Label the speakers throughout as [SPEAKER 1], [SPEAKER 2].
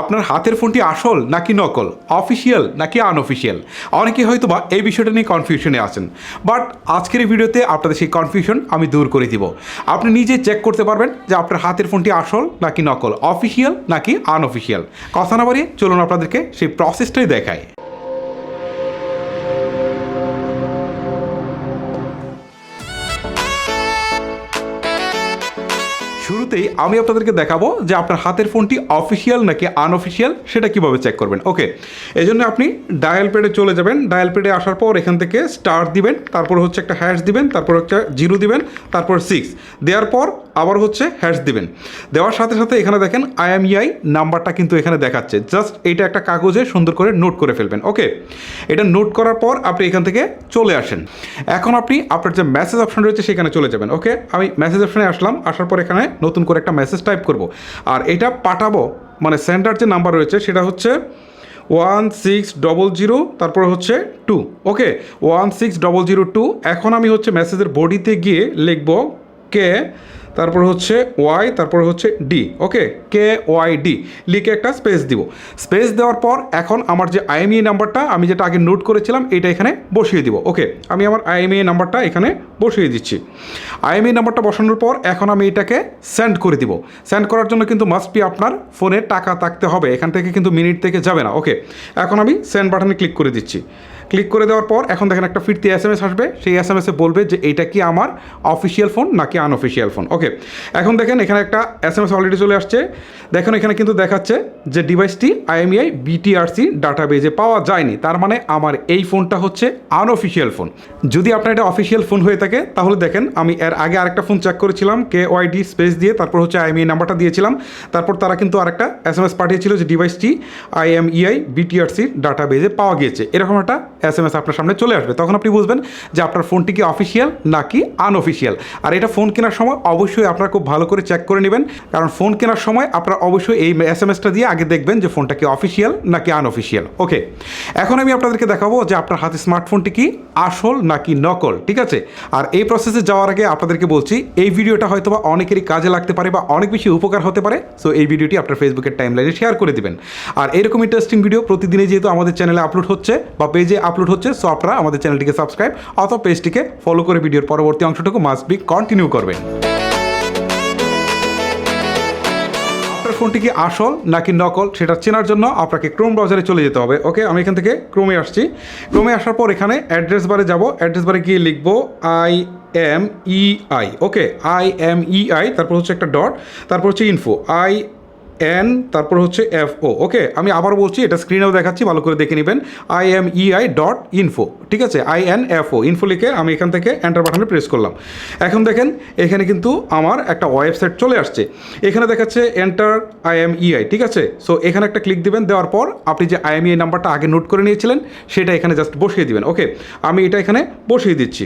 [SPEAKER 1] আপনার হাতের ফোনটি আসল নাকি নকল? অফিসিয়াল নাকি আনঅফিসিয়াল? অনেকে হয়তো বা এই বিষয়টা নিয়ে কনফিউশনে আছেন। বাট আজকের ভিডিওতে আপনাদের সেই কনফিউশন আমি দূর করে দিব। আপনি নিজে চেক করতে পারবেন যে আপনার হাতের ফোনটি আসল নাকি নকল, অফিসিয়াল নাকি আনঅফিসিয়াল। কথা না বাড়িয়ে চলুন আপনাদেরকে সেই প্রসেসটাই দেখায় শুরুতেই আমি আপনাদেরকে দেখাবো যে আপনার হাতের ফোনটি অফিসিয়াল নাকি আনঅফিসিয়াল সেটা কীভাবে চেক করবেন। ওকে এই জন্য আপনি ডায়াল পেডে চলে যাবেন। ডায়াল পেডে আসার পর এখান থেকে স্টার দিবেন, তারপর হচ্ছে একটা হ্যাশ দিবেন, তারপর হচ্ছে জিরো দিবেন, তারপর সিক্স দেওয়ার পর আবার হচ্ছে হ্যাশ দিবেন। দেওয়ার সাথে সাথে এখানে দেখেন আইএমইআই নাম্বারটা কিন্তু এখানে দেখাচ্ছে। জাস্ট এইটা একটা কাগজে সুন্দর করে নোট করে ফেলবেন। ওকে এটা নোট করার পর আপনি এখান থেকে চলে আসেন। এখন আপনি আপনার যে মেসেজ অপশন রয়েছে সেখানে চলে যাবেন। ওকে আমি মেসেজ অপশনে আসলাম। আসার পর এখানে নতুন করে একটা মেসেজ টাইপ করব। আর এটা পাঠাবো মানে সেন্টার যে নাম্বার রয়েছে সেটা হচ্ছে ওয়ান সিক্স ডবল জিরো তারপর হচ্ছে two okay one six double zero two এখন আমি হচ্ছে মেসেজের বডিতে গিয়ে লিখব কে? তারপর হচ্ছে ওয়াই, তারপর হচ্ছে D. Okay, K Y D? লিখে একটা স্পেস দিব। স্পেস দেওয়ার পর এখন আমার যে আইএমই নাম্বারটা আমি যেটা আগে নোট করেছিলাম, এটা এখানে বসিয়ে দিব। ওকে, আমি আমার আইএমই নাম্বারটা এখানে বসিয়ে দিচ্ছি। আইএমই নাম্বারটা বসানোর পর এখন আমি এটাকে সেন্ড করে দিব। সেন্ড করার জন্য কিন্তু মাস্ট বি আপনার ফোনে টাকা থাকতে হবে। এখান থেকে কিন্তু মিনিট থেকে যাবে না। ওকে, এখন আমি সেন্ড বাটনে ক্লিক করে দিচ্ছি। ক্লিক করে দেওয়ার পর, এখন দেখেন একটা ফিরতি এস এম এস আসবে। সেই এস এম এসে বলবে যে এইটা কি আমার অফিসিয়াল ফোন নাকি আনঅফিসিয়াল ফোন ওকে এখন দেখেন এখানে একটা এস এম এস অলরেডি চলে আসছে। দেখেন এখানে কিন্তু দেখাচ্ছে যে ডিভাইসটি আইএমইআই বিটিআরসি ডাটাবেজে পাওয়া যায়নি। তার মানে আমার এই ফোনটা হচ্ছে আনঅফিসিয়াল ফোন যদি আপনার এটা অফিসিয়াল ফোন হয়ে থাকে, তাহলে দেখেন আমি এর আগে আরেকটা ফোন চেক করেছিলাম কে ওয়াইডি স্পেস দিয়ে, তারপর হচ্ছে আইএমইআই নাম্বারটা দিয়েছিলাম। তারপর তারা কিন্তু আরেকটা এস এম এস পাঠিয়েছিল যে ডিভাইসটি আইএমইআই বিটিআরসি ডাটাবেজে পাওয়া গিয়েছে। এরকম একটা এস এম এস আপনার সামনে চলে আসবে। তখন আপনি বুঝবেন যে আপনার ফোনটি কি অফিসিয়াল নাকি আনঅফিসিয়াল আর এটা ফোন কেনার সময় অবশ্যই আপনারা খুব ভালো করে চেক করে নেবেন। কারণ ফোন কেনার সময় আপনারা অবশ্যই এই এস এম এসটা দিয়ে আগে দেখবেন যে ফোনটা কি অফিসিয়াল নাকি আনঅফিসিয়াল ওকে এখন আমি আপনাদেরকে দেখাবো যে আপনার হাতে স্মার্টফোনটি কি আসল নাকি নকল, ঠিক আছে? আর এই প্রসেসে যাওয়ার আগে আপনাদেরকে বলছি, এই ভিডিওটা হয়তো বা অনেকেরই কাজে লাগতে পারে বা অনেক বেশি উপকার হতে পারে সো এই ভিডিওটি আপনার ফেসবুকের টাইমলাইনে শেয়ার করে দিবেন। আর এরকম ইন্টারেস্টিং ভিডিও প্রতিদিনই যেহেতু আমাদের চ্যানেলে আপলোড হচ্ছে, বা পেজে আপলোড হচ্ছে সো আপনারা আমাদের চ্যানেলটিকে সাবস্ক্রাইব অথবা পেজটিকে ফলো করে ভিডিওর পরবর্তী অংশটুকু মাস্ট বি কন্টিনিউ করবেন। আপনার ফোনটি কি আসল নাকি নকল, সেটা চেনার জন্য আপনাকে ক্রোম ব্রাউজারে চলে যেতে হবে। ওকে আমি এখান থেকে ক্রোমে আসছি। ক্রোমে আসার পর এখানে অ্যাড্রেস বারে যাব। অ্যাড্রেস বারে গিয়ে লিখব I M E I okay I M E I তারপর হচ্ছে একটা ডট তারপর হচ্ছে ইনফো আই এন তারপর হচ্ছে এফ ও ওকে আমি আবার বলছি, এটা স্ক্রিনেও দেখাচ্ছি, ভালো করে দেখে নেবেন। I M E I dot info ঠিক আছে? I N F O info লিখে আমি এখান থেকে এন্টার বাটনে প্রেস করলাম। এখন দেখেন, এখানে কিন্তু আমার একটা ওয়েবসাইট চলে আসছে। এখানে দেখাচ্ছে enter I M E I ঠিক আছে? সো এখানে একটা ক্লিক দিবেন, দেওয়ার পর আপনি যে আই এম ই নাম্বারটা আগে নোট করে নিয়েছিলেন, সেটা এখানে জাস্ট বসিয়ে দিবেন। ওকে আমি এটা এখানে বসিয়ে দিচ্ছি।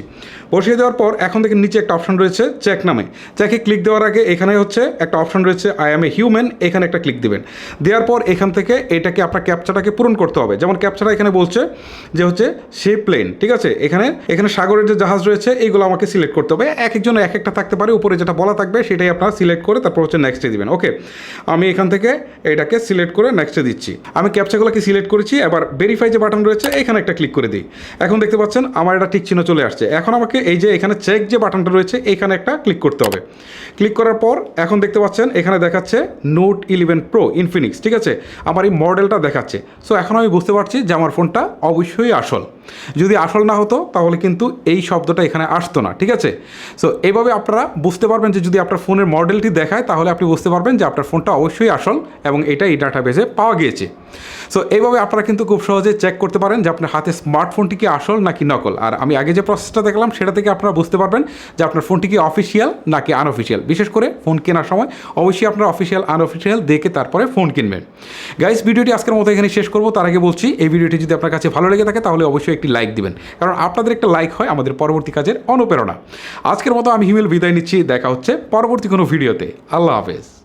[SPEAKER 1] বসিয়ে দেওয়ার পর এখন দেখেন নিচে একটা অপশন রয়েছে চেক নামে। চেকে ক্লিক দেওয়ার আগে এখানে হচ্ছে একটা অপশন রয়েছে আই এম এ হিউম্যান এখানে একটা ক্লিক দিবেন। দেওয়ার পর এখান থেকে এটাকে আপনার ক্যাপচাটাকে পূরণ করতে হবে। যেমন ক্যাপচাটা এখানে বলছে যে হচ্ছে সে প্লেন ঠিক আছে? এখানে এখানে সাগরের যে জাহাজ রয়েছে এইগুলো আমাকে সিলেক্ট করতে হবে। এক একজন এক একটা থাকতে পারে, উপরে যেটা বলা থাকবে সেটাই আপনারা সিলেক্ট করে তারপর হচ্ছে নেক্সটে দিবেন। ওকে আমি এখান থেকে এটাকে সিলেক্ট করে নেক্সটে দিচ্ছি। আমি ক্যাপচাগুলোকে সিলেক্ট করেছি, এবার ভেরিফাই যে বাটন রয়েছে, এখানে একটা ক্লিক করে দিই। এখন দেখতে পাচ্ছেন, আমার এটা ঠিক চিহ্ন চলে আসছে। এখন আমাকে এই যে এখানে চেক যে বাটনটা রয়েছে, এখানে একটা ক্লিক করতে হবে। ক্লিক করার পর এখন দেখতে পাচ্ছেন, এখানে দেখাচ্ছে নোট ইলেভেন প্রো ইনফিনিক্স ঠিক আছে? আমার এই মডেলটা দেখাচ্ছে। সো এখন আমি বুঝতে পারছি যে আমার ফোনটা অবশ্যই আসল। যদি আসল না হতো, তাহলে কিন্তু এই শব্দটা এখানে আসতো না, ঠিক আছে? সো এইভাবে আপনারা বুঝতে পারবেন যে যদি আপনার ফোনের মডেলটি দেখায়, তাহলে আপনি বুঝতে পারবেন যে আপনার ফোনটা অবশ্যই আসল এবং এটা এই ডাটাবেসে পাওয়া গিয়েছে। সো এইভাবে আপনারা কিন্তু খুব সহজে চেক করতে পারেন যে আপনার হাতে স্মার্টফোনটি কি আসল নাকি নকল। আর আমি আগে যে প্রসেসটা দেখলাম, সেটা থেকে আপনারা বুঝতে পারবেন যে আপনার ফোনটি কি অফিসিয়াল নাকি আনঅফিসিয়াল বিশেষ করে ফোন কেনার সময় অবশ্যই আপনার অফিসিয়াল আনঅফিসিয়াল দেখে তারপরে ফোন কিনবেন। গাইস ভিডিওটি আজকের মতো এখানে শেষ করব। তার আগে বলছি, এই ভিডিওটি যদি আপনার কাছে ভালো লেগে থাকে, তাহলে অবশ্যই একটি লাইক দিবেন। কারণ আপনাদের একটা লাইক হয় আমাদের পরবর্তী কাজের অনুপ্রেরণা। আজকের মতো আমি হিমেল বিদায় নিচ্ছি। দেখা হচ্ছে পরবর্তী কোনো ভিডিওতে। আল্লাহ হাফেজ।